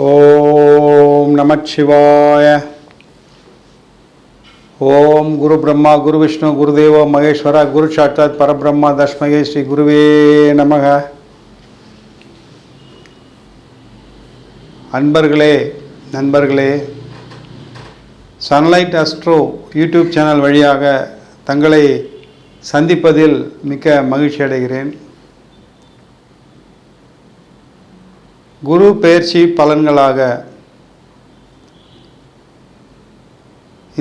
ஓம் நமச்சிவாய ஓம் குரு பிரம்மா குரு விஷ்ணு குருதேவ மகேஸ்வர குரு சாட்சாத் பரபிரம்மா தஸ்மகே ஸ்ரீ குருவே நமக. அன்பர்களே நண்பர்களே சன்லைட் அஸ்ட்ரோ யூடியூப் சேனல் வழியாக தங்களை சந்திப்பதில் மிக்க மகிழ்ச்சி அடைகிறேன் குரு பயிற்சி பலன்களாக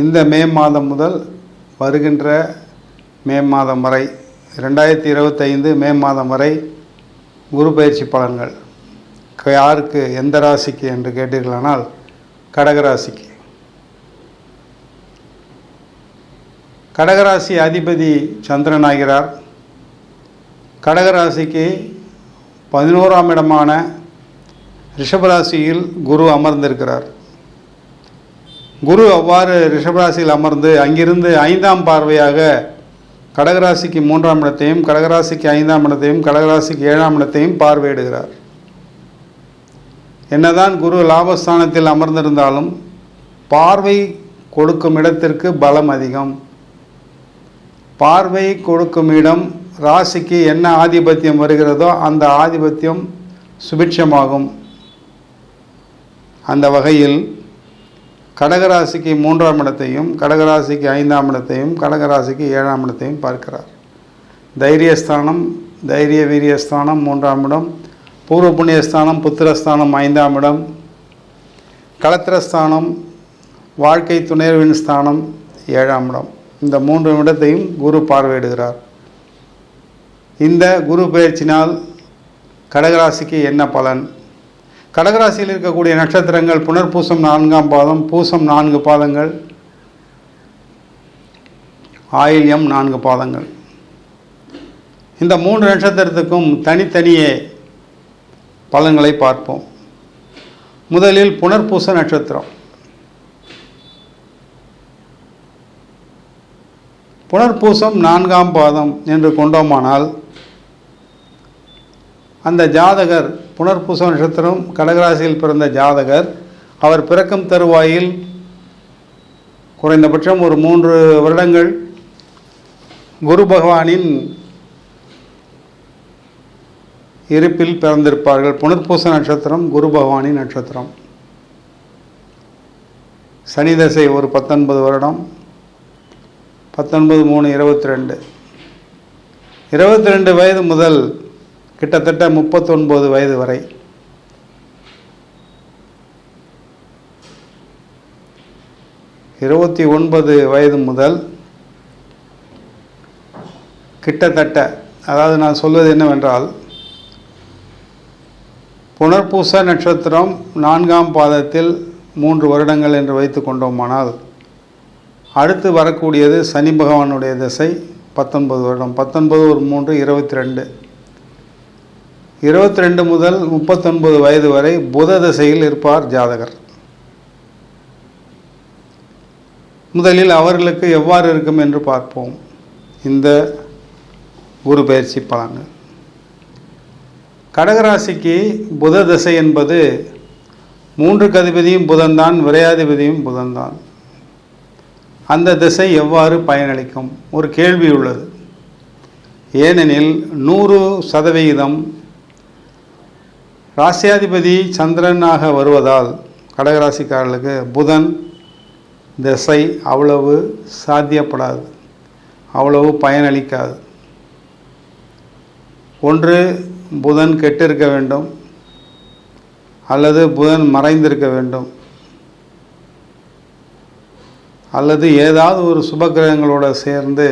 இந்த மே மாதம் முதல் வருகின்ற மே மாதம் வரை ரெண்டாயிரத்தி இருபத்தைந்து மே மாதம் வரை குரு பயிற்சி பலன்கள். யாருக்கு எந்த ராசிக்கு என்று கேட்டீர்களானால் கடகராசிக்கு. கடகராசி அதிபதி சந்திரன் ஆகிறார். கடகராசிக்கு பதினோராம் இடமான ரிஷபராசியில் குரு அமர்ந்திருக்கிறார். குரு அவ்வாறு ரிஷபராசியில் அமர்ந்து அங்கிருந்து ஐந்தாம் பார்வையாக கடகராசிக்கு மூன்றாம் இடத்தையும் கடகராசிக்கு ஐந்தாம் இடத்தையும் கடகராசிக்கு ஏழாம் இடத்தையும் பார்வையிடுகிறார். என்னதான் குரு லாபஸ்தானத்தில் அமர்ந்திருந்தாலும் பார்வை கொடுக்கும் இடத்திற்கு பலம் அதிகம். பார்வை கொடுக்கும் இடம் ராசிக்கு என்ன ஆதிபத்தியம் வருகிறதோ அந்த ஆதிபத்தியம் சுபிட்சமாகும். அந்த வகையில் கடகராசிக்கு மூன்றாம் இடத்தையும் கடகராசிக்கு ஐந்தாம் இடத்தையும் கடகராசிக்கு ஏழாம் இடத்தையும் பார்க்கிறார். தைரியஸ்தானம் தைரிய வீரியஸ்தானம் மூன்றாம் இடம். பூர்வ புண்ணியஸ்தானம் புத்திரஸ்தானம் ஐந்தாம் இடம். களத்திரஸ்தானம் வாழ்க்கை துணைவின் ஸ்தானம் ஏழாம் இடம். இந்த மூன்று இடத்தையும் குரு பார்வையிடுகிறார். இந்த குரு பயிற்சினால் கடகராசிக்கு என்ன பலன்? கடகராசியில் இருக்கக்கூடிய நட்சத்திரங்கள் புனர்பூசம் நான்காம் பாதம் பூசம் நான்கு பாதங்கள் ஆயில்யம் நான்கு பாதங்கள். இந்த மூன்று நட்சத்திரத்துக்கும் தனித்தனியே பலன்களை பார்ப்போம். முதலில் புனர்பூச நட்சத்திரம். புனர்பூசம் நான்காம் பாதம் என்று கொண்டோமானால் அந்த ஜாதகர் புனர்பூச நட்சத்திரம் கடகராசியில் பிறந்த ஜாதகர் அவர் பிறக்கும் தருவாயில் குறைந்தபட்சம் ஒரு மூன்று வருடங்கள். குரு பகவானின் இருப்பில் பிறந்திருப்பார்கள். புனர்பூச நட்சத்திரம் குரு பகவானின் நட்சத்திரம். சனி தசை ஒரு பத்தொன்பது வருடம். பத்தொன்பது மூணு இருபத்தி ரெண்டு. இருபத்தி ரெண்டு வயது முதல் கிட்டத்தட்ட முப்பத்தொன்பது வயது வரை. இருபத்தி ஒன்பது வயது முதல் கிட்டத்தட்ட அதாவது நான் சொல்வது என்னவென்றால் புனர்பூச நட்சத்திரம் நான்காம் பாதத்தில் மூன்று வருடங்கள் என்று வைத்து கொண்டோமானால் அடுத்து வரக்கூடியது சனி பகவானுடைய திசை பத்தொன்பது வருடம். பத்தொன்பது ஒரு மூன்று இருபத்தி ரெண்டு. இருபத்தி ரெண்டு முதல் முப்பத்தொன்பது வயது வரை புத திசையில் இருப்பார் ஜாதகர். முதலில் அவர்களுக்கு எவ்வாறு இருக்கும் என்று பார்ப்போம். இந்த குரு பயிற்சி பலன்கள். கடகராசிக்கு புத திசை என்பது மூன்று கதிபதியும் புதன்தான் விரையாதிபதியும் புதன்தான். அந்த திசை எவ்வாறு பயனளிக்கும்? ஒரு கேள்வி உள்ளது. ஏனெனில் நூறு சதவிகிதம் ராசியாதிபதி சந்திரனாக வருவதால் கடகராசிக்காரர்களுக்கு புதன் திசை அவ்வளவு சாத்தியப்படாது அவ்வளவு பயனளிக்காது. ஒன்று புதன் கெட்டிருக்க வேண்டும் அல்லது புதன் மறைந்திருக்க வேண்டும் அல்லது ஏதாவது ஒரு சுபக்கிரகங்களோட சேர்ந்து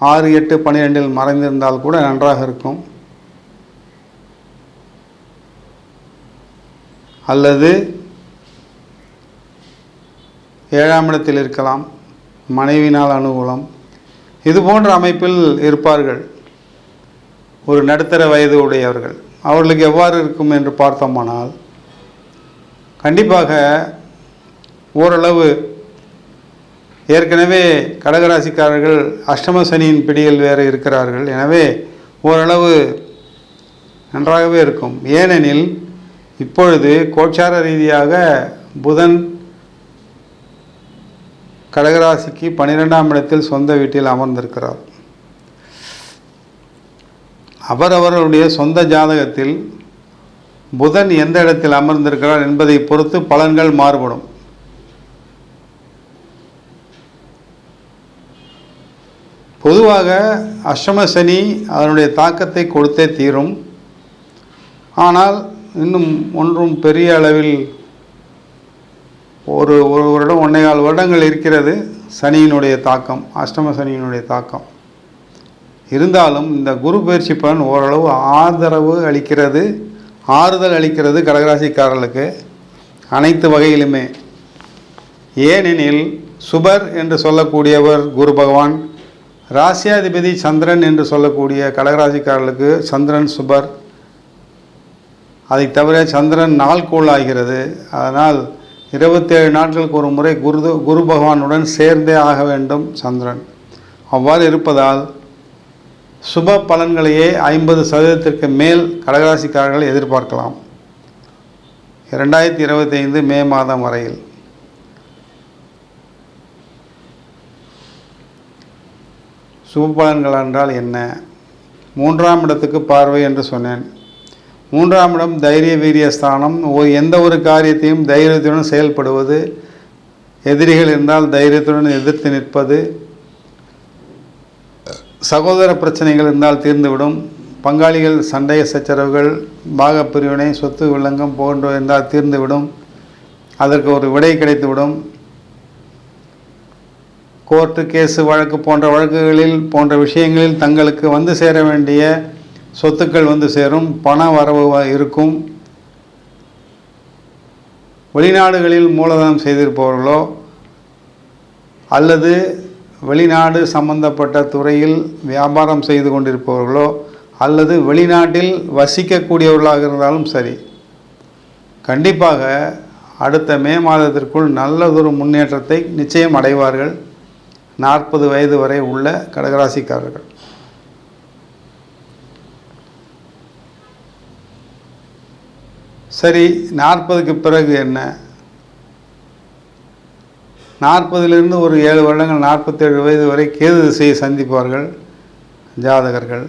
ஆறு எட்டு பன்னிரெண்டில் மறைந்திருந்தால் கூட நன்றாக இருக்கும். அல்லது ஏழாம் இடத்தில் இருக்கலாம் மனைவினால் அனுகூலம். இது போன்ற அமைப்பில் இருப்பார்கள். ஒரு நடுத்தர வயது உடையவர்கள். அவர்களுக்கு எவ்வாறு இருக்கும் என்று பார்த்தோமானால் கண்டிப்பாக ஓரளவு ஏற்கனவே கடகராசிக்காரர்கள் அஷ்டம சனியின் பிடியில் வேறு இருக்கிறார்கள். எனவே ஓரளவு நன்றாகவே இருக்கும். ஏனெனில் இப்பொழுது கோச்சார ரீதியாக புதன் கடகராசிக்கு பன்னிரெண்டாம் இடத்தில் சொந்த வீட்டில் அமர்ந்திருக்கிறார். அவரவர்களுடைய சொந்த ஜாதகத்தில் புதன் எந்த இடத்தில் அமர்ந்திருக்கிறார் என்பதை பொறுத்து பலன்கள் மாறுபடும். பொதுவாக அஷ்டம சனி அதனுடைய தாக்கத்தை கொடுத்தே தீரும். ஆனால் இன்னும் ஒன்றும் பெரிய அளவில் ஒரு ஒரு வருடம் ஒன்றேகால் வருடங்கள் இருக்கிறது. சனியினுடைய தாக்கம் அஷ்டம சனியினுடைய தாக்கம். இருந்தாலும் இந்த குரு பயிற்சி பலன் ஓரளவு ஆதரவு அளிக்கிறது. ஆறுதல் அளிக்கிறது கடகராசிக்காரர்களுக்கு. அனைத்து வகையிலுமே. ஏனெனில் சுபர் என்று சொல்லக்கூடியவர் குரு பகவான் ராசியாதிபதி சந்திரன் என்று சொல்லக்கூடிய கடகராசிக்காரர்களுக்கு சந்திரன் சுபர் அதை தவிர சந்திரன் நாள்கோள் ஆகிறது. அதனால் இருபத்தேழு நாட்களுக்கு ஒரு முறை குரு குரு பகவானுடன் சேர்ந்தே ஆக வேண்டும் சந்திரன். அவ்வாறு இருப்பதால் சுப பலன்களையே ஐம்பது சதவீதத்திற்கு மேல் கடகராசிக்காரர்கள் எதிர்பார்க்கலாம். இரண்டாயிரத்தி இருபத்தைந்து மே மாதம் வரையில். சுப பலன்கள் என்றால் என்ன? மூன்றாம் இடத்துக்கு பார்வை என்று சொன்னேன். மூன்றாம் இடம் தைரிய வீரிய ஸ்தானம். எந்த ஒரு காரியத்தையும் தைரியத்துடன் செயல்படுவது. எதிரிகள் இருந்தால் தைரியத்துடன் எதிர்த்து நிற்பது. சகோதர பிரச்சனைகள் இருந்தால் தீர்ந்துவிடும். பங்காளிகள் சண்டை சச்சரவுகள் பாகப்பிரிவினை சொத்து விளங்கம் போன்ற இருந்தால் தீர்ந்துவிடும். அதற்கு ஒரு விடை கிடைத்துவிடும். கோர்ட்டு கேஸு வழக்கு போன்ற வழக்குகளில் போன்ற விஷயங்களில் தங்களுக்கு வந்து சேர வேண்டிய சொத்துக்கள் வந்து சேரும் பண வரவு இருக்கும். வெளிநாடுகளில் மூலதனம் செய்திருப்பவர்களோ அல்லது வெளிநாடு சம்பந்தப்பட்ட துறையில் வியாபாரம் செய்து கொண்டிருப்பவர்களோ அல்லது வெளிநாட்டில் வசிக்கக்கூடியவர்களாக இருந்தாலும் சரி கண்டிப்பாக அடுத்த மே மாதத்திற்குள் நல்லதொரு முன்னேற்றத்தை நிச்சயம் அடைவார்கள். நாற்பது வயது வரை உள்ள கடகராசிக்காரர்கள். சரி நாற்பதுக்கு பிறகு என்ன? நாற்பதிலிருந்து ஒரு ஏழு வருடங்கள் நாற்பத்தேழு வயது வரை கேது திசையை சந்திப்பார்கள் ஜாதகர்கள்.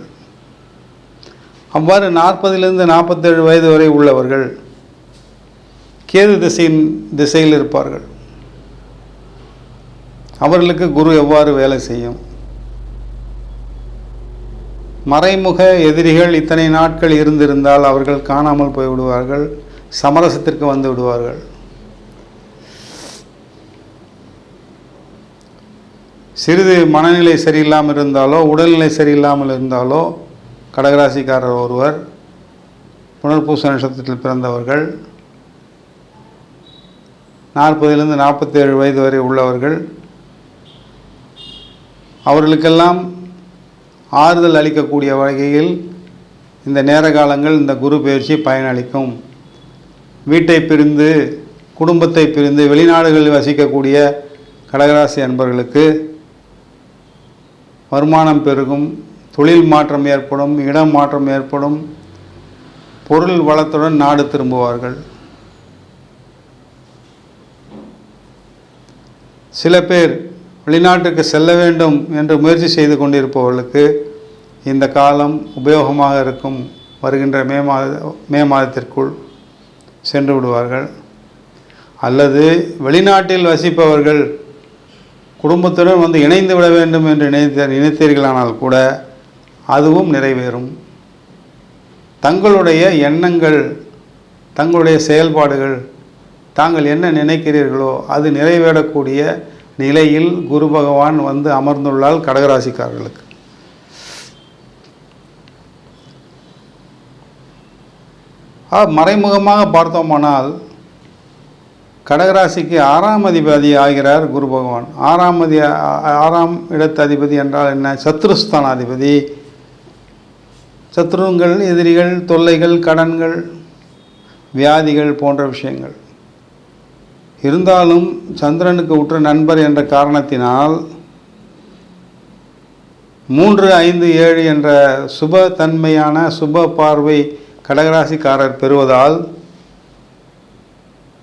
அவ்வாறு நாற்பதிலிருந்து நாற்பத்தேழு வயது வரை உள்ளவர்கள் கேது திசையின் திசையில் இருப்பார்கள். அவர்களுக்கு குரு எவ்வாறு வேலை செய்யும்? மறைமுக எதிரிகள் இத்தனை நாட்கள் இருந்திருந்தால் அவர்கள் காணாமல் போய் விடுவார்கள் சமரசத்திற்கு வந்து விடுவார்கள். சிறிது மனநிலை சரியில்லாமல் இருந்தாலோ உடல்நிலை சரியில்லாமல் இருந்தாலோ கடகராசிக்காரர் ஒருவர் புனர்பூச நட்சத்திரத்தில் பிறந்தவர்கள் நாற்பதிலிருந்து நாற்பத்தேழு வயது வரை உள்ளவர்கள் அவர்களுக்கெல்லாம் ஆறுதல் அளிக்கக்கூடிய வகையில் இந்த நேர காலங்கள் இந்த குரு பயிற்சி பயனளிக்கும். வீட்டை பிரிந்து குடும்பத்தை பிரிந்து வெளிநாடுகளில் வசிக்கக்கூடிய கடகராசி அன்பர்களுக்கு வருமானம் பெருகும் தொழில் மாற்றம் ஏற்படும் இடம் மாற்றம் ஏற்படும் பொருள் வளத்துடன் நாடு திரும்புவார்கள். சில பேர் வெளிநாட்டுக்கு செல்ல வேண்டும் என்று முயற்சி செய்து கொண்டிருப்பவர்களுக்கு இந்த காலம் உபயோகமாக இருக்கும் வருகின்ற மே மாத மே மாதத்திற்குள் சென்று விடுவார்கள். அல்லது வெளிநாட்டில் வசிப்பவர்கள் குடும்பத்துடன் வந்து இணைந்து விட வேண்டும் என்று நினைத்த நினைத்தீர்களானால் கூட அதுவும் நிறைவேறும். தங்களுடைய எண்ணங்கள் தங்களுடைய செயல்பாடுகள் தாங்கள் என்ன நினைக்கிறீர்களோ அது நிறைவேறக்கூடிய நிலையில் குரு பகவான் வந்து அமர்ந்துள்ளால் கடகராசிக்காரர்களுக்கு. மறைமுகமாக பார்த்தோமானால் கடகராசிக்கு ஆறாம் அதிபதி ஆகிறார் குரு பகவான். ஆறாம் அதி ஆறாம் இடத்து அதிபதி என்றால் என்ன? சத்ருஸ்தானாதிபதி சத்ருங்கள் எதிரிகள் தொல்லைகள் கடன்கள் வியாதிகள் போன்ற விஷயங்கள். இருந்தாலும் சந்திரனுக்கு உற்ற நண்பர் என்ற காரணத்தினால் மூன்று ஐந்து ஏழு என்ற சுப தன்மையான சுப பார்வை கடகராசிக்காரர் பெறுவதால்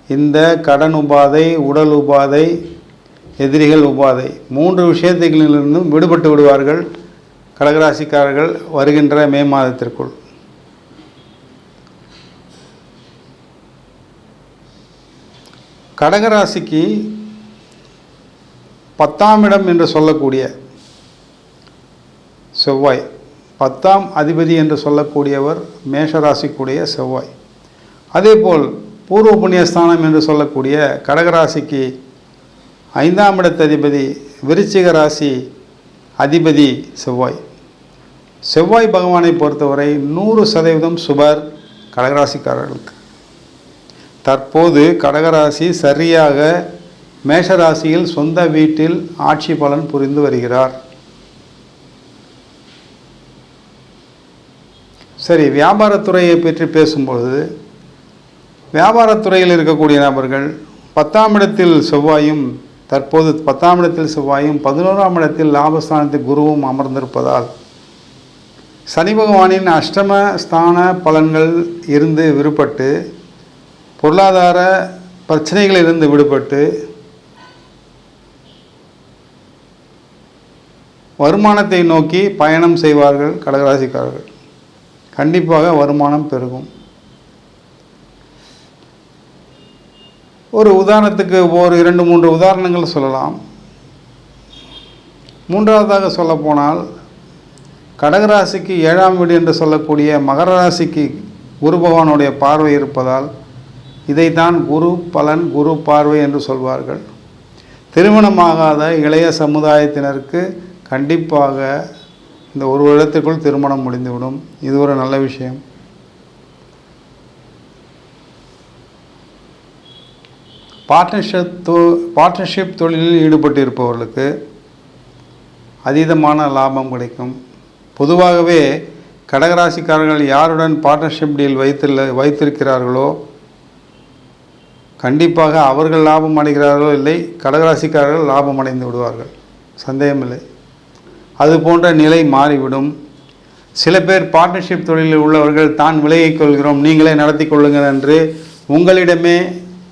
இந்த கடன் உபாதை உடல் உபாதை எதிரிகள் உபாதை மூன்று விஷயத்திலிருந்தும் விடுபட்டு விடுவார்கள் கடகராசிக்காரர்கள் வருகின்ற மே மாதத்திற்குள். கடகராசிக்கு பத்தாம் இடம் என்று சொல்லக்கூடிய செவ்வாய் பத்தாம் அதிபதி என்று சொல்லக்கூடியவர் மேஷராசிக்குடைய செவ்வாய். அதேபோல் பூர்வ புண்ணியஸ்தானம் என்று சொல்லக்கூடிய கடகராசிக்கு ஐந்தாம் இடத்து அதிபதி விருச்சிக ராசி அதிபதி செவ்வாய். செவ்வாய் பகவானை பொறுத்தவரை நூறு சதவீதம் சுபர் கடகராசிக்காரர்களுக்கு. தற்போது கடகராசி சரியாக மேஷராசியில் சொந்த வீட்டில் ஆட்சி பலன் புரிந்து வருகிறார். சரி வியாபாரத்துறையை பற்றி பேசும்பொழுது வியாபாரத்துறையில் இருக்கக்கூடிய நபர்கள் பத்தாம் இடத்தில் செவ்வாயும் தற்போது பத்தாம் இடத்தில் செவ்வாயும் பதினோராம் இடத்தில் லாபஸ்தானத்தில் குருவும் அமர்ந்திருப்பதால் சனி பகவானின் அஷ்டம ஸ்தான பலன்கள் இருந்து விடுபட்டு பொருளாதார பிரச்சனைகளிலிருந்து விடுபட்டு வருமானத்தை நோக்கி பயணம் செய்வார்கள் கடகராசிக்காரர்கள். கண்டிப்பாக வருமானம் பெருகும். ஒரு உதாரணத்துக்கு ஒரு இரண்டு மூன்று உதாரணங்கள் சொல்லலாம். மூன்றாவதாக சொல்லப்போனால் கடகராசிக்கு ஏழாம் வீடு என்று சொல்லக்கூடிய மகர ராசிக்கு குரு பகவானுடைய பார்வை இருப்பதால் இதைத்தான் குரு பலன் குரு பார்வை என்று சொல்வார்கள். திருமணமாகாத இளைய சமுதாயத்தினருக்கு கண்டிப்பாக இந்த ஒரு வருடத்திற்குள் திருமணம் முடிந்துவிடும். இது ஒரு நல்ல விஷயம். பார்ட்னர்ஷிப் தொ பார்ட்னர்ஷிப் தொழிலில் ஈடுபட்டு இருப்பவர்களுக்கு அதீதமான லாபம் கிடைக்கும். பொதுவாகவே கடகராசிக்காரர்கள் யாருடன் பார்ட்னர்ஷிப் டீல் வைத்துள்ள வைத்திருக்கிறார்களோ கண்டிப்பாக அவர்கள் லாபம் அடைகிறார்களோ இல்லை கடகராசிக்காரர்கள் லாபம் அடைந்து விடுவார்கள். சந்தேகமில்லை. அது போன்ற நிலை மாறிவிடும். சில பேர் பார்ட்னர்ஷிப் தொழிலில் உள்ளவர்கள் தான் விலையை கொள்கிறோம் நீங்களே நடத்தி கொள்ளுங்கள் என்று உங்களிடமே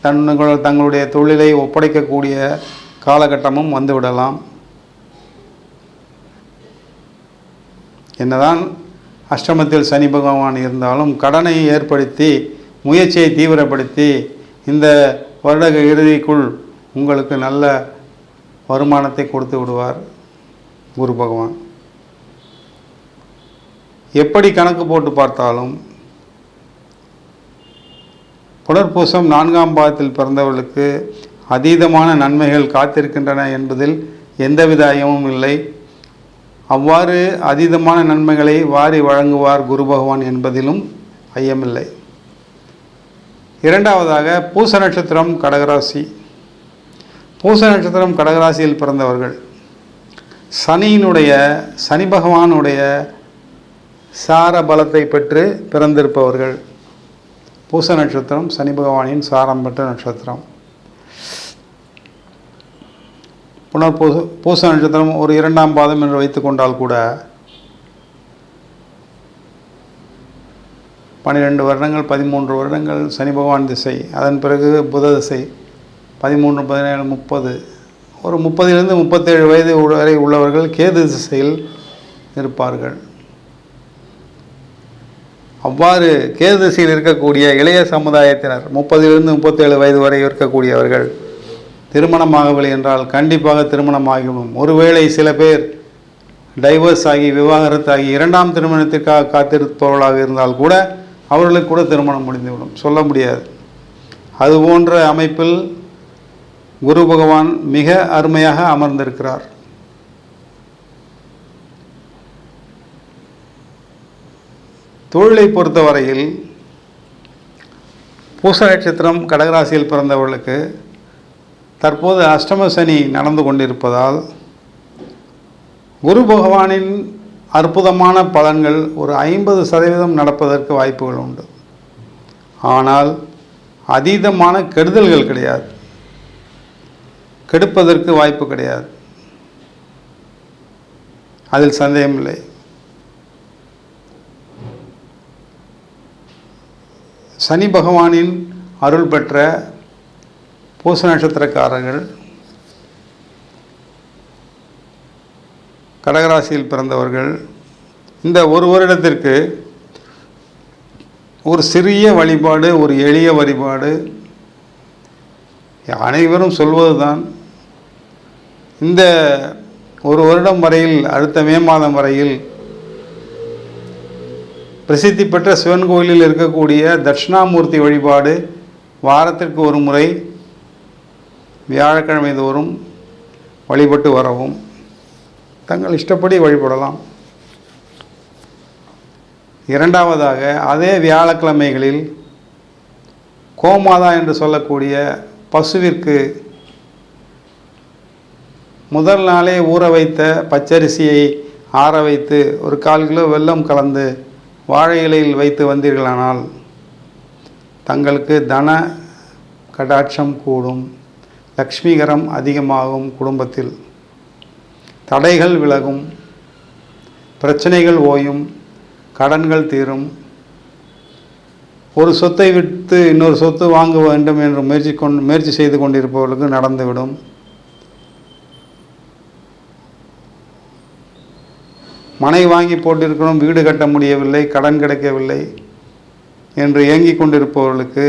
தன்னுங்கள் தங்களுடைய தொழிலை ஒப்படைக்கக்கூடிய காலகட்டமும் வந்துவிடலாம். என்னதான் அஷ்டமத்தில் சனி பகவான் இருந்தாலும் கடனை ஏற்படுத்தி முயற்சியை தீவிரப்படுத்தி இந்த வருட இறுதிக்குள் உங்களுக்கு நல்ல வருமானத்தை கொடுத்து விடுவார் குரு பகவான். எப்படி கணக்கு போட்டு பார்த்தாலும் புனர்பூசம் நான்காம் பாதத்தில் பிறந்தவர்களுக்கு அதீதமான நன்மைகள் காத்திருக்கின்றன என்பதில் எந்தவித ஐயமும் இல்லை. அவ்வாறு அதீதமான நன்மைகளை வாரி வழங்குவார் குரு பகவான் என்பதிலும் ஐயமில்லை. இரண்டாவதாக பூச நட்சத்திரம் கடகராசி. பூச நட்சத்திரம் கடகராசியில் பிறந்தவர்கள். சனியினுடைய சனி பகவானுடைய சார பலத்தை பெற்று பிறந்திருப்பவர்கள். பூச நட்சத்திரம் சனி பகவானின் சாரம் பெற்ற நட்சத்திரம். புனர் பூச பூச நட்சத்திரம் ஒரு இரண்டாம் பாதம் என்று வைத்துக்கொண்டால் கூட பன்னிரெண்டு வருடங்கள் பதிமூன்று வருடங்கள் சனி பகவான் திசை. அதன் பிறகு புத திசை. பதிமூன்று பதினேழு முப்பது. ஒரு முப்பதிலிருந்து முப்பத்தேழு வயது வரை உள்ளவர்கள் கேது திசையில் இருப்பார்கள் அவ்வாறு கேது திசையில் இருக்கக்கூடிய இளைய சமுதாயத்தினர் முப்பதிலிருந்து முப்பத்தேழு வயது வரை இருக்கக்கூடியவர்கள் திருமணமாகவில்லை என்றால் கண்டிப்பாக திருமணமாகிவிடும். ஒருவேளை சில பேர் டைவர்ஸ் ஆகி விவாகரத்தாகி இரண்டாம் திருமணத்திற்காக காத்திருப்பவர்களாக இருந்தால் கூட அவர்களுக்கு கூட திருமணம் முடிந்துவிடும். சொல்ல முடியாது. அதுபோன்ற அமைப்பில் குரு பகவான் மிக அருமையாக அமர்ந்திருக்கிறார். தொழிலை பொறுத்தவரையில் பூச நட்சத்திரம் கடகராசியில் பிறந்தவர்களுக்கு தற்போது அஷ்டம சனி நடந்து கொண்டிருப்பதால் குரு பகவானின் அற்புதமான பலன்கள் ஒரு ஐம்பது சதவீதம் நடப்பதற்கு வாய்ப்புகள் உண்டு. ஆனால் அதீதமான கெடுதல்கள் கிடையாது. கெடுப்பதற்கு வாய்ப்பு கிடையாது. அதில் சந்தேகமில்லை. சனி பகவானின் அருள் பெற்ற பூச நட்சத்திரக்காரர்கள் கடகராசியில் பிறந்தவர்கள் இந்த ஒரு வருடத்திற்கு ஒரு சிறிய வழிபாடு ஒரு எளிய வழிபாடு அனைவரும் சொல்வதுதான். இந்த ஒரு வருடம் வரையில் அடுத்த மே மாதம் வரையில் பிரசித்தி பெற்ற சிவன் கோயிலில் இருக்கக்கூடிய தட்சிணாமூர்த்தி வழிபாடு வாரத்திற்கு ஒரு முறை வியாழக்கிழமை தோறும் வழிபட்டு வரவும். தங்கள் இஷ்டப்படி வழிபடலாம். இரண்டாவதாக அதே வியாழக்கிழமைகளில் கோமாதா என்று சொல்லக்கூடிய பசுவிற்கு முதல் நாளே ஊற வைத்த பச்சரிசியை ஆற வைத்து ஒரு கால் கிலோ வெல்லம் கலந்து வாழை இலையில் வைத்து வந்தீர்களானால் தங்களுக்கு தன கடாட்சம் கூடும். லக்ஷ்மிகரம் அதிகமாகும் குடும்பத்தில். தடைகள் விலகும் பிரச்சனைகள் ஓயும் கடன்கள் தீரும். ஒரு சொத்தை விட்டு இன்னொரு சொத்து வாங்க வேண்டும் என்று முயற்சி கொண்டு முயற்சி செய்து கொண்டிருப்பவர்களுக்கு நடந்துவிடும். மனை வாங்கி போட்டிருக்கிறோம் வீடு கட்ட முடியவில்லை கடன் கிடைக்கவில்லை என்று ஏங்கிக் கொண்டிருப்பவர்களுக்கு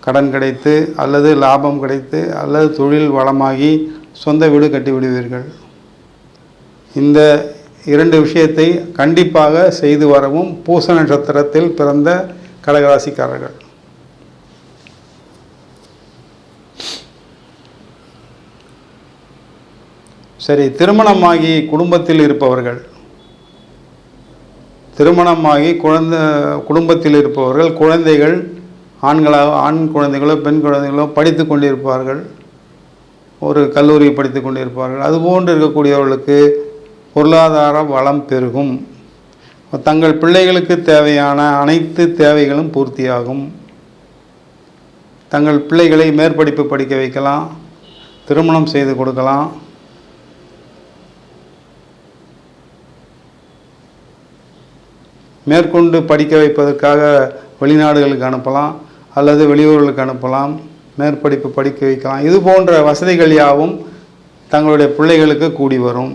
கடன் கிடைத்து அல்லது லாபம் கிடைத்து அல்லது தொழில் வளமாகி சொந்த வீடு கட்டி விடுவீர்கள். இந்த இரண்டு விஷயத்தை கண்டிப்பாக செய்து வரவும் பூச நட்சத்திரத்தில் பிறந்த கடகராசிக்காரர்கள். சரி திருமணமாகி குடும்பத்தில் இருப்பவர்கள். திருமணமாகி குழந்த குடும்பத்தில் இருப்பவர்கள் குழந்தைகள் ஆண்களாக ஆண் குழந்தைகளோ பெண் குழந்தைகளோ படித்து கொண்டிருப்பார்கள். ஒரு கல்லூரி படித்து கொண்டிருப்பார்கள். அதுபோன்று இருக்கக்கூடியவர்களுக்கு பொருளாதார வளம் பெருகும். தங்கள் பிள்ளைகளுக்கு தேவையான அனைத்து தேவைகளும் பூர்த்தியாகும். தங்கள் பிள்ளைகளை மேற்படிப்பு படிக்க வைக்கலாம். திருமணம் செய்து கொடுக்கலாம். மேற்கொண்டு படிக்க வைப்பதற்காக வெளிநாடுகளுக்கு அனுப்பலாம் அல்லது வெளியூர்களுக்கு அனுப்பலாம். மேற்படிப்பு படிக்க வைக்கலாம். இது போன்ற வசதிகள் யாவும் தங்களுடைய பிள்ளைகளுக்கு கூடி வரும்.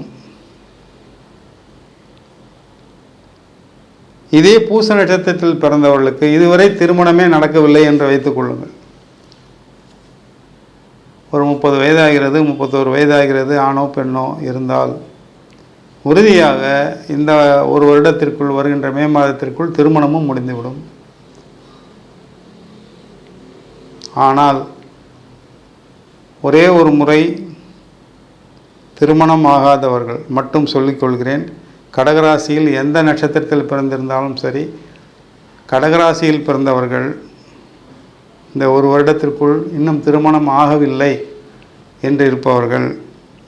இதே பூச நட்சத்திரத்தில் பிறந்தவர்களுக்கு இதுவரை திருமணமே நடக்கவில்லை என்று வைத்துக் கொள்ளுங்கள். ஒரு முப்பது வயதாகிறது முப்பத்தோரு வயதாகிறது ஆணோ பெண்ணோ இருந்தால் உறுதியாக இந்த ஒரு வருடத்திற்குள் வருகின்ற மே மாதத்திற்குள் திருமணமும் முடிந்துவிடும். ஆனால் ஒரே ஒரு முறை திருமணம் ஆகாதவர்கள் மட்டும் சொல்லிக்கொள்கிறேன். கடகராசியில் எந்த நட்சத்திரத்தில் பிறந்திருந்தாலும் சரி கடகராசியில் பிறந்தவர்கள் இந்த ஒரு வருடத்திற்குள் இன்னும் திருமணம் ஆகவில்லை என்று இருப்பவர்கள்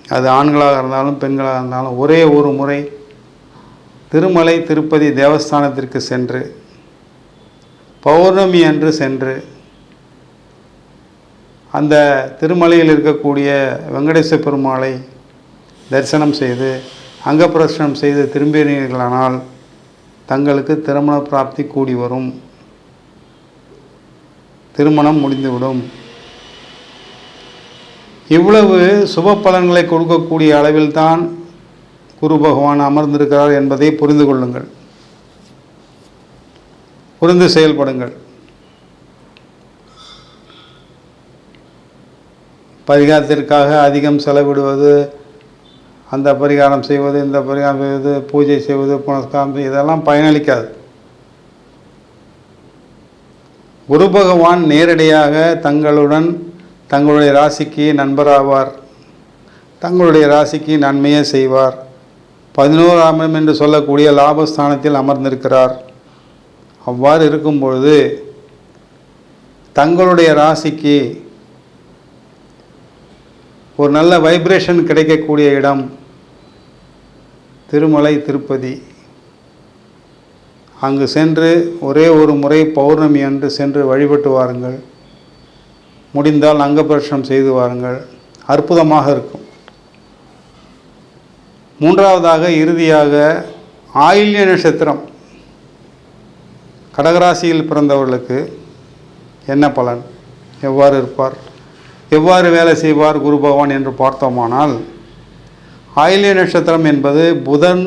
அது ஆண்களாக இருந்தாலும் பெண்களாக இருந்தாலும் ஒரே ஒரு முறை திருமலை திருப்பதி தேவஸ்தானத்திற்கு சென்று பௌர்ணமி அன்று சென்று அந்த திருமலையில் இருக்கக்கூடிய வெங்கடேச பெருமாளை தரிசனம் செய்து அங்கப்பிரசனம் செய்து திரும்பினீர்களானால் தங்களுக்கு திருமண பிராப்தி கூடி வரும். திருமணம் முடிந்துவிடும். இவ்வளவு சுப பலன்களை கொடுக்கக்கூடிய அளவில்தான் குரு பகவான் அமர்ந்திருக்கிறார் என்பதை புரிந்து கொள்ளுங்கள். புரிந்து செயல்படுங்கள். பரிகாரத்திற்காக அதிகம் செலவிடுவது அந்த பரிகாரம் செய்வது இந்த பரிகாரம் செய்வது பூஜை செய்வது புனஸ்காரம் இதெல்லாம் பயனளிக்காது. குரு பகவான் நேரடியாக தங்களுடன் தங்களுடைய ராசிக்கு நண்பராவார். தங்களுடைய ராசிக்கு நன்மையை செய்வார். பதினோராம் இடம் என்று சொல்லக்கூடிய லாபஸ்தானத்தில் அமர்ந்திருக்கிறார். அவ்வாறு இருக்கும் பொழுது தங்களுடைய ராசிக்கு ஒரு நல்ல வைப்ரேஷன் கிடைக்கக்கூடிய இடம். திருமலை திருப்பதி. அங்கு சென்று ஒரே ஒரு முறை பௌர்ணமி அன்று சென்று வழிபட்டு வாருங்கள். முடிந்தால் அங்கப்பிரஷனம் செய்து வாருங்கள். அற்புதமாக இருக்கும். மூன்றாவதாக இறுதியாக ஆயில்ய நட்சத்திரம். கடகராசியில் பிறந்தவர்களுக்கு என்ன பலன்? எவ்வாறு இருப்பார்? எவ்வாறு வேலை செய்வார் குரு பகவான் என்று பார்த்தோமானால் ஆயில்ய நட்சத்திரம் என்பது புதன்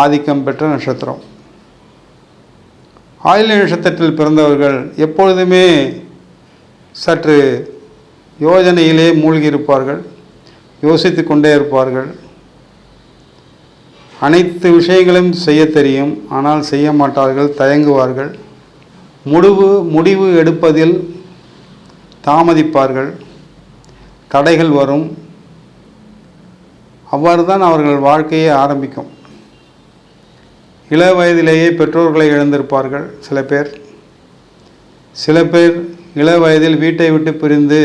ஆதிக்கம் பெற்ற நட்சத்திரம். ஆயில்ய நட்சத்திரத்தில் பிறந்தவர்கள் எப்பொழுதுமே சற்று யோஜனையிலே மூழ்கி இருப்பார்கள் யோசித்து கொண்டே இருப்பார்கள். அனைத்து விஷயங்களும் செய்ய தெரியும் ஆனால் செய்ய மாட்டார்கள் தயங்குவார்கள். முடிவு முடிவு எடுப்பதில் தாமதிப்பார்கள். தடைகள் வரும். அவ்வாறு தான் அவர்கள் வாழ்க்கையை ஆரம்பிக்கும். இள வயதிலேயே பெற்றோர்களை இழந்திருப்பார்கள் சில பேர். சில பேர் இள வயதில் வீட்டை விட்டு பிரிந்து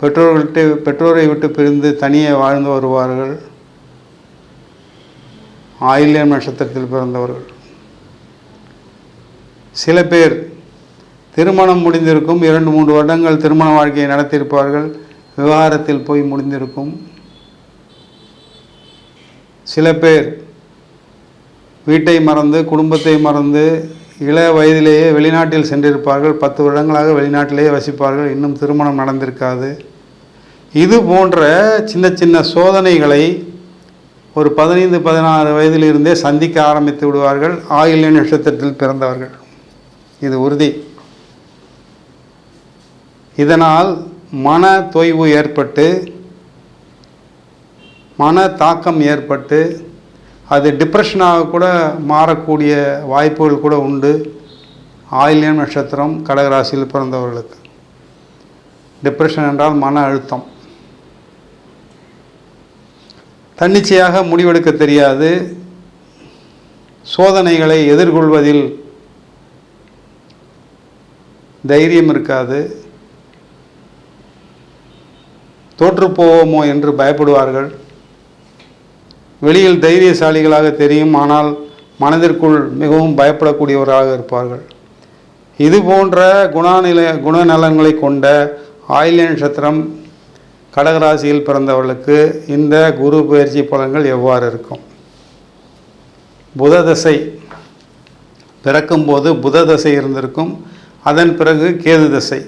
பெற்றோர்கள்ட்ட பெற்றோரை விட்டு பிரிந்து தனியே வாழ்ந்து வருவார்கள். ஆயில்யம் நட்சத்திரத்தில் பிறந்தவர்கள். சில பேர் திருமணம் முடிந்திருக்கும். இரண்டு மூன்று வருடங்கள் திருமண வாழ்க்கையை நடத்தியிருப்பார்கள். விவாகரத்தில் போய் முடிந்திருக்கும். சில பேர் வீட்டை மறந்து குடும்பத்தை மறந்து இள வயதிலேயே வெளிநாட்டில் சென்றிருப்பார்கள். பத்து வருடங்களாக வெளிநாட்டிலேயே வசிப்பார்கள். இன்னும் திருமணம் நடந்திருக்காது. இது போன்ற சின்ன சின்ன சோதனைகளை ஒரு பதினைந்து பதினாறு வயதிலிருந்தே சந்திக்க ஆரம்பித்து விடுவார்கள். ஆயுள் நட்சத்திரத்தில் பிறந்தவர்கள். இது உறுதி. இதனால் மன தொய்வு ஏற்பட்டு மன தாக்கம் ஏற்பட்டு அது டிப்ரெஷனாக கூட மாறக்கூடிய வாய்ப்புகள் கூட உண்டு. ஆயில்யம் நட்சத்திரம் கடகராசியில் பிறந்தவர்களுக்கு. டிப்ரெஷன் என்றால் மன அழுத்தம். தன்னிச்சையாக முடிவெடுக்க தெரியாது. சோதனைகளை எதிர்கொள்வதில் தைரியம் இருக்காது. தோற்றுப்போவோமோ என்று பயப்படுவார்கள். வெளியில் தைரியசாலிகளாக தெரியும் ஆனால் மனதிற்குள் மிகவும் பயப்படக்கூடியவராக இருப்பார்கள். இது போன்ற குணாநில குணநலன்களை கொண்ட ஆயில்ய நட்சத்திரம் கடகராசியில் பிறந்தவர்களுக்கு இந்த குரு பயிற்சி பலன்கள் எவ்வாறு இருக்கும்? புத தசை பிறக்கும்போது புத தசை இருந்திருக்கும். அதன் பிறகு கேது தசை.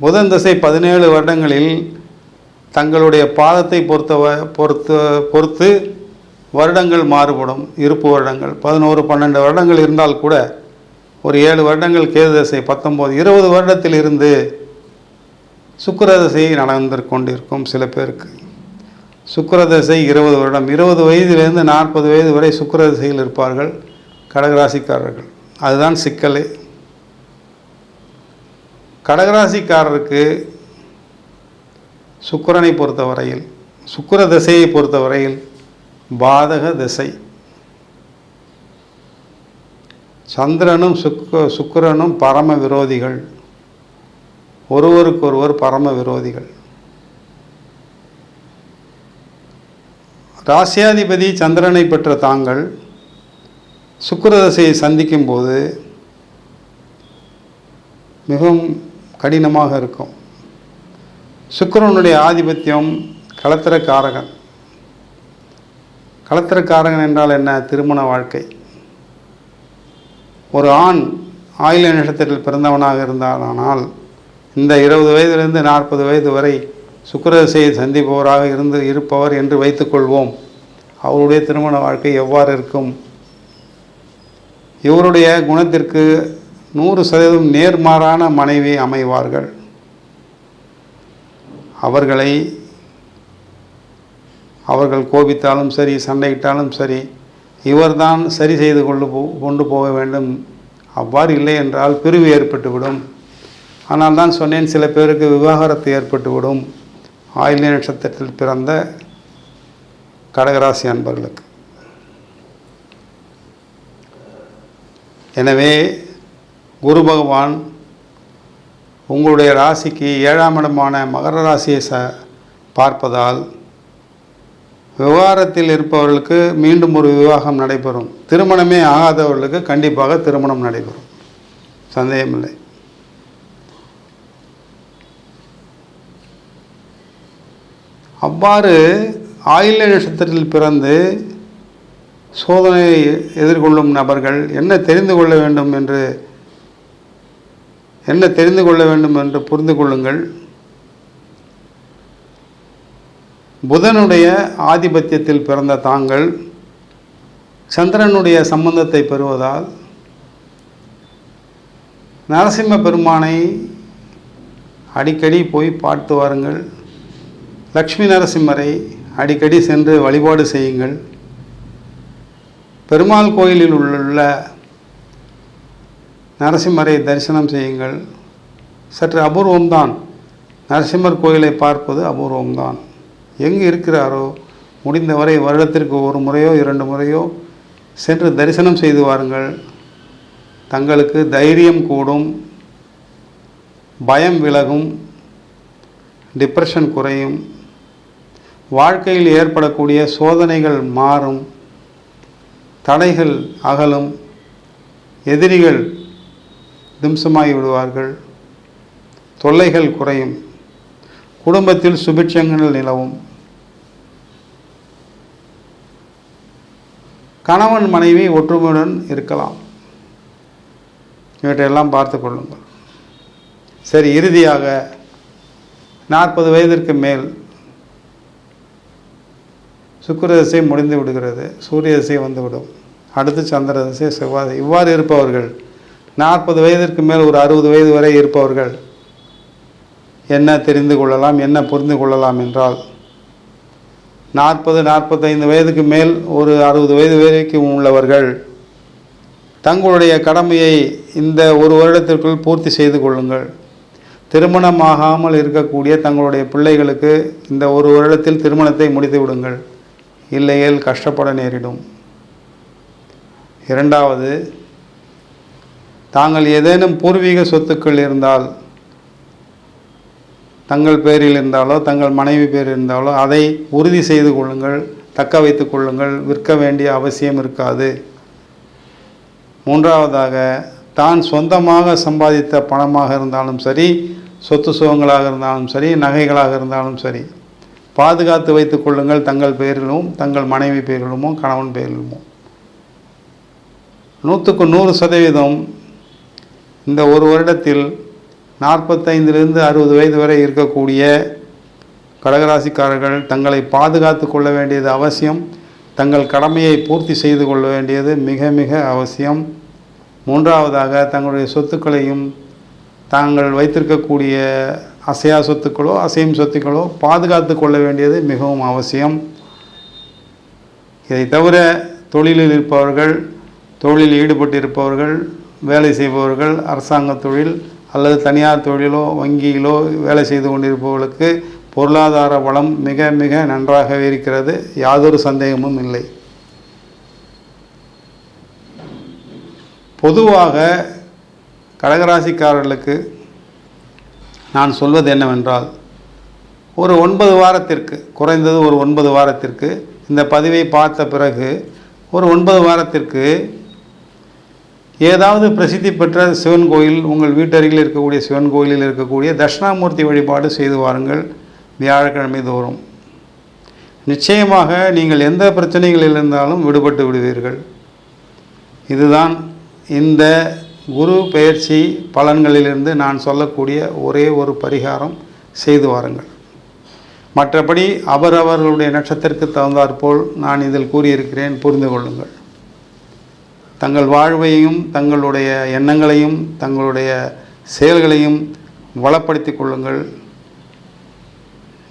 புதன் தசை பதினேழு வருடங்களில் தங்களுடைய பாதத்தை பொறுத்த பொறுத்து பொறுத்து வருடங்கள் மாறுபடும் இருப்பு வருடங்கள். பதினோரு பன்னெண்டு வருடங்கள் இருந்தால் கூட ஒரு ஏழு வருடங்கள் கேது தசை பத்தொம்போது இருபது வருடத்தில் இருந்து சுக்கரதசை நடந்து கொண்டிருக்கும் சில பேருக்கு. சுக்கரதசை இருபது வருடம். இருபது வயதிலிருந்து நாற்பது வயது வரை சுக்கரதசையில் இருப்பார்கள் கடகராசிக்காரர்கள். அதுதான் சிக்கலே. கடகராசிக்காரருக்கு சுக்கிரனை பொறுத்தவரையில் சுக்கிர திசையை பொறுத்தவரையில் பாதக திசை. சந்திரனும் சுக்க சுக்கரனும் பரம விரோதிகள். ஒருவருக்கொருவர் பரம விரோதிகள். ராசியாதிபதி சந்திரனை பெற்ற தாங்கள் சுக்கிரதசையை சந்திக்கும் போது மிகவும் கடினமாக இருக்கும். சுக்கரனுடைய ஆதிபத்தியம் களத்திரக்காரகன் களத்திரக்காரகன் என்றால் என்ன? திருமண வாழ்க்கை. ஒரு ஆண் ஆயுள நட்சத்திரத்தில் பிறந்தவனாக இருந்தானால் இந்த இருபது வயதிலிருந்து நாற்பது வயது வரை சுக்கரதிசையை சந்திப்பவராக இருந்து இருப்பவர் என்று வைத்துக்கொள்வோம் அவருடைய திருமண வாழ்க்கை எவ்வாறு இருக்கும்? இவருடைய குணத்திற்கு நூறு சதவீதம் நேர்மாறான மனைவி அமைவார்கள். அவர்களை அவர்கள் கோபித்தாலும் சரி சண்டையிட்டாலும் சரி இவர்தான் சரி செய்து கொண்டு போ கொண்டு போக வேண்டும். அவ்வாறு இல்லை என்றால் பிரிவு ஏற்பட்டுவிடும். ஆனால் தான் சொன்னேன் சில பேருக்கு விவாகரத்து ஏற்பட்டுவிடும். ஆயில்ய நட்சத்திரத்தில் பிறந்த கடகராசி அன்பர்களுக்கு. எனவே குரு பகவான் உங்களுடைய ராசிக்கு ஏழாம் இடமான மகர ராசியை ச பார்ப்பதால் விவாகரத்தில் இருப்பவர்களுக்கு மீண்டும் ஒரு விவாகம் நடைபெறும். திருமணமே ஆகாதவர்களுக்கு கண்டிப்பாக திருமணம் நடைபெறும். சந்தேகமில்லை. அவ்வாறு ஆயில்ய நட்சத்திரத்தில் பிறந்து சோதனையை எதிர்கொள்ளும் நபர்கள் என்ன தெரிந்து கொள்ள வேண்டும் என்று என்ன தெரிந்து கொள்ள வேண்டும் என்று புரிந்து கொள்ளுங்கள். புதனுடைய ஆதிபத்தியத்தில் பிறந்த தாங்கள் சந்திரனுடைய சம்பந்தத்தை பெறுவதால் நரசிம்ம பெருமானை அடிக்கடி போய் பார்த்து வாருங்கள். லக்ஷ்மி நரசிம்மரை அடிக்கடி சென்று வழிபாடு செய்யுங்கள். பெருமாள் கோயிலில் உள்ள நரசிம்மரை தரிசனம் செய்யுங்கள். சற்று அபூர்வம்தான். நரசிம்மர் கோயிலை பார்ப்பது அபூர்வம்தான். எங்கு இருக்கிறாரோ முடிந்தவரை வருடத்திற்கு ஒரு முறையோ இரண்டு முறையோ சென்று தரிசனம் செய்து வாருங்கள். தங்களுக்கு தைரியம் கூடும் பயம் விலகும் டிப்ரெஷன் குறையும் வாழ்க்கையில் ஏற்படக்கூடிய சோதனைகள் மாறும் தடைகள் அகலும் எதிரிகள் திம்சமாகி விடுவார்கள். தொல்லைகள் குறையும். குடும்பத்தில் சுபிட்சங்கள் நிலவும். கணவன் மனைவி ஒற்றுமையுடன் இருக்கலாம். இவற்றையெல்லாம் பார்த்து கொள்ளுங்கள். சரி இறுதியாக நாற்பது வயதிற்கு மேல் சுக்கர திசை முடிந்து விடுகிறது. சூரிய திசை வந்துவிடும் அடுத்து சந்திர திசை செவ்வாய் இவ்வாறு இருப்பவர்கள் நாற்பது வயதிற்கு மேல் ஒரு அறுபது வயது வரை இருப்பவர்கள் என்ன தெரிந்து கொள்ளலாம் என்ன புரிந்து கொள்ளலாம் என்றால் நாற்பது நாற்பத்தைந்து வயதுக்கு மேல் ஒரு அறுபது வயது வரைக்கும் உள்ளவர்கள் தங்களுடைய கடமையை இந்த ஒரு வருடத்திற்குள் பூர்த்தி செய்து கொள்ளுங்கள். திருமணமாகாமல் இருக்கக்கூடிய தங்களுடைய பிள்ளைகளுக்கு இந்த ஒரு வருடத்தில் திருமணத்தை முடித்து விடுங்கள். இல்லையேல் கஷ்டப்பட நேரிடும். இரண்டாவது தாங்கள் ஏதேனும் பூர்வீக சொத்துக்கள் இருந்தால் தங்கள் பேரில் இருந்தாலோ தங்கள் மனைவி பேர் இருந்தாலோ அதை உறுதி செய்து கொள்ளுங்கள் தக்க வைத்து கொள்ளுங்கள் விற்க வேண்டிய அவசியம் இருக்காது. மூன்றாவதாக தான் சொந்தமாக சம்பாதித்த பணமாக இருந்தாலும் சரி சொத்து சுகங்களாக இருந்தாலும் சரி நகைகளாக இருந்தாலும் சரி பாதுகாத்து வைத்து கொள்ளுங்கள் தங்கள் பெயரிலும் தங்கள் மனைவி பெயரிலுமோ கணவன் பெயரிலுமோ நூற்றுக்கு நூறு சதவீதம் இந்த ஒரு வருடத்தில் நாற்பத்தைந்திலிருந்து அறுபது வயது வரை இருக்கக்கூடிய கடகராசிக்காரர்கள் தங்களை பாதுகாத்து கொள்ள வேண்டியது அவசியம். தங்கள் கடமையை பூர்த்தி செய்து கொள்ள வேண்டியது மிக மிக அவசியம். மூன்றாவதாக தங்களுடைய சொத்துக்களையும் தாங்கள் வைத்திருக்கக்கூடிய அசையா சொத்துக்களோ அசையும் சொத்துக்களோ பாதுகாத்து கொள்ள வேண்டியது மிகவும் அவசியம். இதை தவிர தொழிலில் இருப்பவர்கள் தொழிலில் ஈடுபட்டிருப்பவர்கள் வேலை செய்பவர்கள் அரசாங்க தொழில் அல்லது தனியார் தொழிலோ வங்கியிலோ வேலை செய்து கொண்டிருப்பவர்களுக்கு பொருளாதார வளம் மிக மிக நன்றாகவே இருக்கிறது. யாதொரு சந்தேகமும் இல்லை. பொதுவாக கடகராசிக்காரர்களுக்கு நான் சொல்வது என்னவென்றால் ஒரு ஒன்பது வாரத்திற்கு குறைந்தது ஒரு ஒன்பது வாரத்திற்கு இந்த பதிவை பார்த்த பிறகு ஒரு ஒன்பது வாரத்திற்கு ஏதாவது பிரசித்தி பெற்ற சிவன் கோயில் உங்கள் வீட்டருகில் இருக்கக்கூடிய சிவன் கோயிலில் இருக்கக்கூடிய தட்சிணாமூர்த்தி வழிபாடு செய்து வாருங்கள் வியாழக்கிழமை தோறும். நிச்சயமாக நீங்கள் எந்த பிரச்சனைகளில் இருந்தாலும் விடுபட்டு விடுவீர்கள். இதுதான் இந்த குரு பெயர்ச்சி பலன்களிலிருந்து நான் சொல்லக்கூடிய ஒரே ஒரு பரிகாரம் செய்து வாருங்கள். மற்றபடி அவரவர்களுடைய நட்சத்திற்கு தகுந்தாற்போல் நான் இதில் கூறியிருக்கிறேன் புரிந்து கொள்ளுங்கள். தங்கள் வாழ்வையும் தங்களுடைய எண்ணங்களையும் தங்களுடைய செயல்களையும் வளப்படுத்திக் கொள்ளுங்கள்.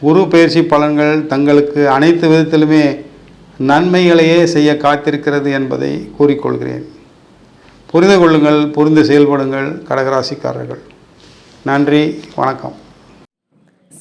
குரு பயிற்சி பலன்கள் தங்களுக்கு அனைத்து விதத்திலுமே நன்மைகளையே செய்ய காத்திருக்கிறது என்பதை கூறிக்கொள்கிறேன். புரிந்து கொள்ளுங்கள் புரிந்து செயல்படுங்கள் கடகராசிக்காரர்கள். நன்றி வணக்கம்.